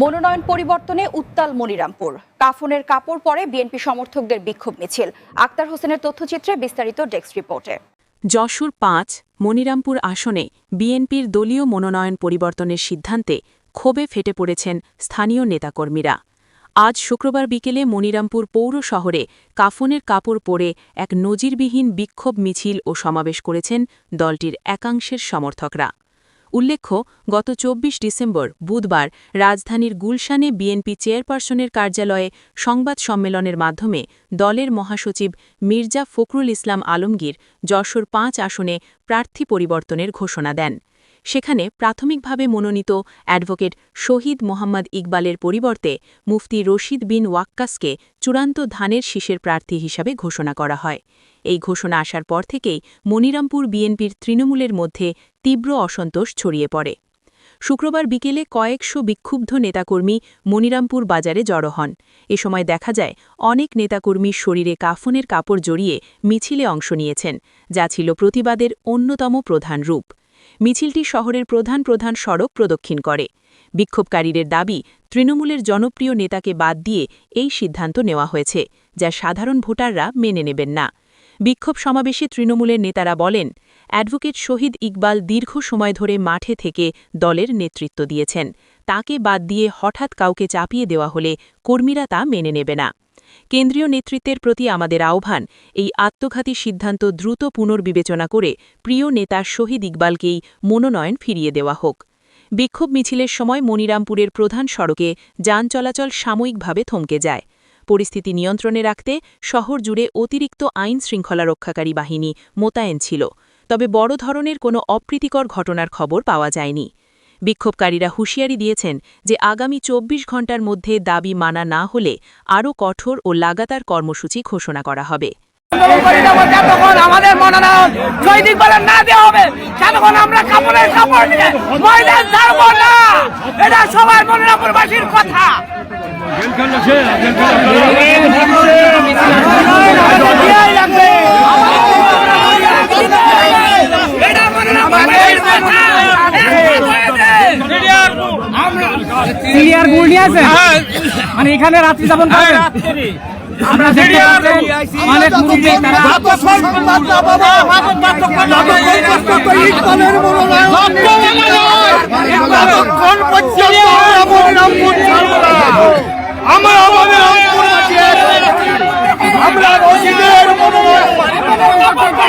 মনোনয়ন পরিবর্তনে উত্তাল মনিরামপুর। কাফনের কাপড় পরে বিএনপি সমর্থকদের বিক্ষোভ মিছিল। আক্তার হোসেনের তথ্যচিত্রে বিস্তারিত ডেস্ক রিপোর্টে। যশোর পাঁচ, মনিরামপুর আসনে বিএনপির দলীয় মনোনয়ন পরিবর্তনের সিদ্ধান্তে ক্ষোভে ফেটে পড়েছেন স্থানীয় নেতাকর্মীরা। আজ শুক্রবার বিকেলে মনিরামপুর পৌর শহরে কাফনের কাপড় পরে এক নজিরবিহীন বিক্ষোভ মিছিল ও সমাবেশ করেছেন দলটির একাংশের সমর্থকরা। উল্লেখ্য, গত চব্বিশ ডিসেম্বর, বুধবার, রাজধানীর গুলশানে বিএনপি চেয়ারপারসনের কার্যালয়ে সংবাদ সম্মেলনের মাধ্যমে দলের মহাসচিব মির্জা ফখরুল ইসলাম আলমগীর যশোর পাঁচ আসনে প্রার্থী পরিবর্তনের ঘোষণা দেন। সেখানে প্রাথমিকভাবে মনোনীত অ্যাডভোকেট শহীদ মোহাম্মদ ইকবালের পরিবর্তে মুফতি রশিদ বিন ওয়াক্কাসকে চূড়ান্ত ধানের শীষের প্রার্থী হিসাবে ঘোষণা করা হয়। এই ঘোষণা আসার পর থেকেই মনিরামপুর বিএনপির তৃণমূলের মধ্যে তীব্র অসন্তোষ ছড়িয়ে পড়ে। শুক্রবার বিকেলে কয়েকশো বিক্ষুব্ধ নেতাকর্মী মনিরামপুর বাজারে জড়ো হন। এ সময় দেখা যায়, অনেক নেতাকর্মীর শরীরে কাফনের কাপড় জড়িয়ে মিছিলে অংশ নিয়েছেন, যা ছিল প্রতিবাদের অন্যতম প্রধান রূপ। মিছিলটি শহরের প্রধান প্রধান সড়ক প্রদক্ষিণ করে। বিক্ষোভকারীদের দাবি, তৃণমূলের জনপ্রিয় নেতাকে বাদ দিয়ে এই সিদ্ধান্ত নেওয়া হয়েছে, যা সাধারণ ভোটাররা মেনে নেবেন না। বিক্ষোভ সমাবেশে তৃণমূলের নেতারা বলেন, অ্যাডভোকেট শহীদ ইকবাল দীর্ঘ সময় ধরে মাঠে থেকে দলের নেতৃত্ব দিয়েছেন। তাকে বাদ দিয়ে হঠাৎ কাউকে চাপিয়ে দেওয়া হলে কর্মীরা তা মেনে নেবে না। কেন্দ্রীয় নেতৃত্বের প্রতি আমাদের আহ্বান, এই আত্মঘাতী সিদ্ধান্ত দ্রুত পুনর্বিবেচনা করে প্রিয় নেতা শহীদ ইকবালকেই মনোনয়ন ফিরিয়ে দেওয়া হোক। বিক্ষোভ মিছিলের সময় মনিরামপুরের প্রধান সড়কে যান চলাচল সাময়িকভাবে থমকে যায়। পরিস্থিতি নিয়ন্ত্রণে রাখতে শহর জুড়ে অতিরিক্ত আইন শৃঙ্খলা রক্ষাকারী বাহিনী মোতায়েন ছিল, তবে বড় ধরনের কোনো অপ্রীতিকর ঘটনার খবর পাওয়া যায়নি। বিক্ষোভকারীরা হুঁশিয়ারি দিয়েছেন যে আগামী চব্বিশ ঘণ্টার মধ্যে দাবি মানা না হলে আরও কঠোর ও লাগাতার কর্মসূচি ঘোষণা করা হবে। আমাদের না হবে আমরা কাপড়ের কাপড় নিয়ে ময়দান না। এটা সবার মনোনয়নবাসীর কথা। এটা মনোনয়নবাসীর কথা। ক্লিয়ার গুল নিয়ে আছে মানে এখানে রাত্রি যাপন করে আমরা দেখতে পাচ্ছি অনেক মুরব্বী তারা আমরা আমাদের আমরা রশিদের মনোনয়ন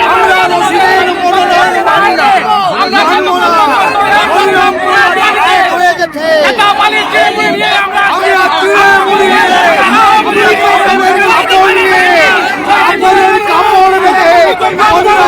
আমরা রশিদের মনোনয়ন মানি না আমরা কাপড়